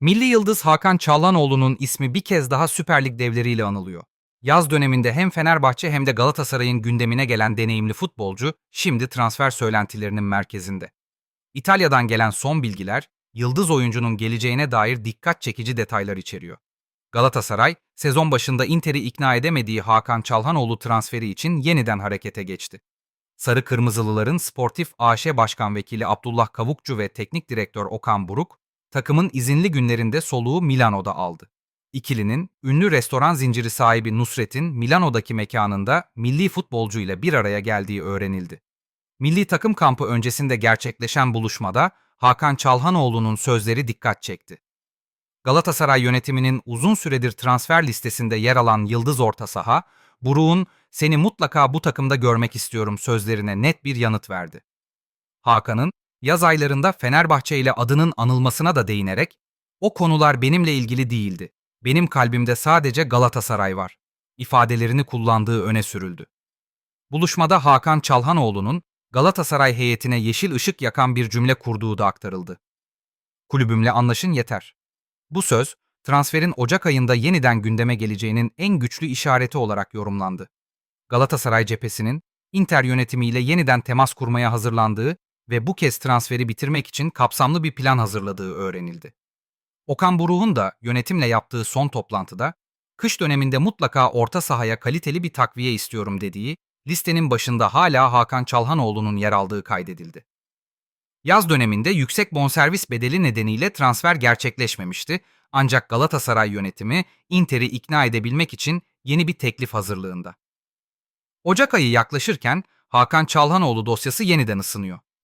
Milli yıldız Hakan Çalhanoğlu'nun ismi bir kez daha Süper Lig devleriyle anılıyor. Yaz döneminde hem Fenerbahçe hem de Galatasaray'ın gündemine gelen deneyimli futbolcu şimdi transfer söylentilerinin merkezinde. İtalya'dan gelen son bilgiler, yıldız oyuncunun geleceğine dair dikkat çekici detaylar içeriyor. Galatasaray, sezon başında Inter'i ikna edemediği Hakan Çalhanoğlu transferi için yeniden harekete geçti. Sarı Kırmızılıların Sportif AŞ Başkan Vekili Abdullah Kavukçu ve Teknik Direktör Okan Buruk, takımın izinli günlerinde soluğu Milano'da aldı. İkilinin ünlü restoran zinciri sahibi Nusret'in Milano'daki mekanında milli futbolcu ile bir araya geldiği öğrenildi. Milli takım kampı öncesinde gerçekleşen buluşmada Hakan Çalhanoğlu'nun sözleri dikkat çekti. Galatasaray yönetiminin uzun süredir transfer listesinde yer alan yıldız orta saha, Buruk'un seni mutlaka bu takımda görmek istiyorum sözlerine net bir yanıt verdi. Hakan'ın yaz aylarında Fenerbahçe ile adının anılmasına da değinerek, o konular benimle ilgili değildi. Benim kalbimde sadece Galatasaray var ifadelerini kullandığı öne sürüldü. Buluşmada Hakan Çalhanoğlu'nun Galatasaray heyetine yeşil ışık yakan bir cümle kurduğu da aktarıldı. Kulübümle anlaşın yeter. Bu söz, transferin Ocak ayında yeniden gündeme geleceğinin en güçlü işareti olarak yorumlandı. Galatasaray cephesinin Inter yönetimiyle yeniden temas kurmaya hazırlandığı ve bu kez transferi bitirmek için kapsamlı bir plan hazırladığı öğrenildi. Okan Buruk'un da yönetimle yaptığı son toplantıda, kış döneminde mutlaka orta sahaya kaliteli bir takviye istiyorum dediği, listenin başında hala Hakan Çalhanoğlu'nun yer aldığı kaydedildi. Yaz döneminde yüksek bonservis bedeli nedeniyle transfer gerçekleşmemişti ancak Galatasaray yönetimi Inter'i ikna edebilmek için yeni bir teklif hazırlığında. Ocak ayı yaklaşırken Hakan Çalhanoğlu dosyası yeniden ısınıyor.